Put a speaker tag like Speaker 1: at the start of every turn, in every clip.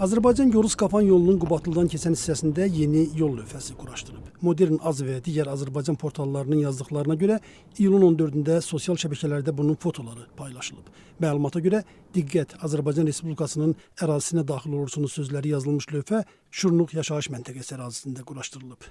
Speaker 1: Azərbaycan Yoruz-Qapan yolunun Qubadlıdan keçən hissəsində yeni yol lövhəsi quraşdırılıb. Modern Az və digər Azərbaycan portallarının yazdıqlarına görə iyulun 14-də sosial şəbəkələrdə bunun fotoları paylaşılıb. Məlumata görə diqqət Azərbaycan Respublikasının ərazisinə daxil olursunuz sözləri yazılmış lövhə Şurnluq yaşayış məntəqəsi ərazisində quraşdırılıb.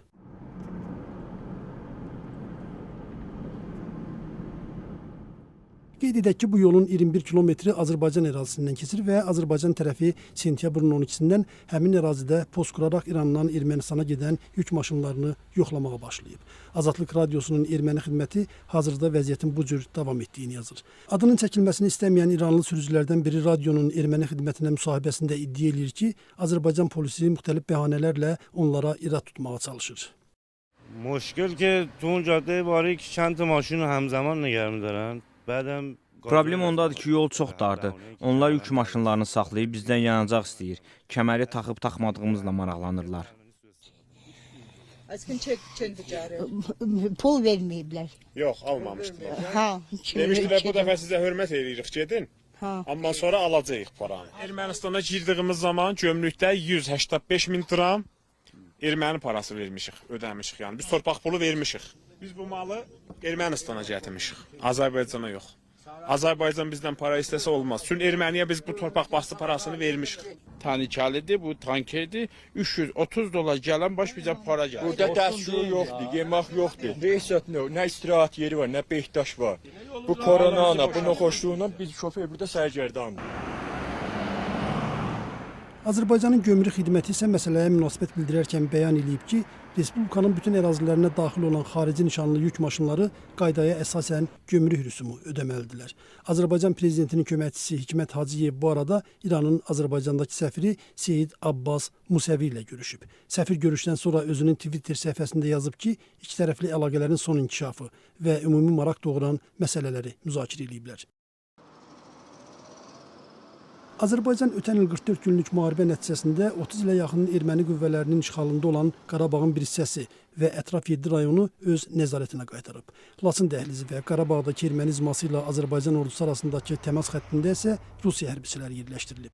Speaker 1: Qeyd edək ki, bu yolun 21 kilometri Azərbaycan ərazisindən keçir və Azərbaycan tərəfi sentyabrın 12-dən həmin ərazidə post quraraq İrandan Ermənistana gedən yük maşınlarını yoxlamağa başlayıb. Azadlıq Radiosunun erməni xidməti hazırda vəziyyətin bu cür davam etdiyini yazır. Adının çəkilməsini istəməyən İranlı sürücülərdən biri radionun erməni xidmətinə müsahibəsində iddia eləyir ki, Azərbaycan polisi müxtəlif bəhanələrlə onlara irad tutmağa çalışır.
Speaker 2: مشکل که تو اون جاده باره که چند تا ماشین رو همزمان نگه میدارن بعدم
Speaker 3: Problem ondadır ki, yol çox dardır. Onlar yük maşınlarını saxlayıb bizdən yanacaq istəyir. Kəməri taxıb taxmadığımızla maraqlanırlar.
Speaker 4: Aşkın çek çöndücari.
Speaker 5: Pul verməyiblər.
Speaker 6: Yox, almamışdılar.
Speaker 5: Ha,
Speaker 6: Demişdilər bu dəfə sizə hörmət eləyirik, gedin.
Speaker 5: Ha.
Speaker 6: Amma sonra alacağıq paranı. Ermənistana girdiyimiz zaman gömrükdə 185 min dram erməni parası vermişik, ödəmişik. Yəni biz torpaq pulu vermişik. Biz bu malı Ermənistana gətirmişik, Azərbaycana yox. Azərbaycan bizdən para istəsə olmaz. Çünki erməniyə biz bu torpaq bastı parasını vermişik.
Speaker 7: Tanikəlidir, bu tankerdir. 330 dolar gələn baş bizə para gəlir.
Speaker 8: Burada dəstgür yoxdur, yemək yoxdur. Reysət nə, nə istirahət yeri var, nə Behtaş var. Bu korona, bu noxoşluğundan biz şofer burada sərgərdandır.
Speaker 1: Azərbaycanın gömrük xidməti isə məsələyə münasibət bildirərkən bəyan eləyib ki, respublikanın bütün ərazilərinə daxil olan xarici nişanlı yük maşınları qaydaya əsasən gömrük rüsumu ödəməlidirlər. Azərbaycan prezidentinin köməkçisi Hikmət Hacıyev bu arada İranın Azərbaycandakı səfiri Seyid Abbas Musəvi ilə görüşüb. Səfir görüşdən sonra özünün Twitter səhifəsində yazıb ki, ikitərəfli əlaqələrin son inkişafı və ümumi maraq doğuran məsələləri müzakirə ediblər. Azərbaycan ötən il 44 günlük müharibə nəticəsində 30 ilə yaxın erməni qüvvələrinin işğalında olan Qarabağın bir hissəsi və ətraf 7 rayonu öz nəzarətinə qaytarıb. Laçın dəhlizi və Qarabağdakı erməni izması ilə Azərbaycan ordusu arasındakı təmas xəttində isə Rusiya hərbiçiləri yerləşdirilib.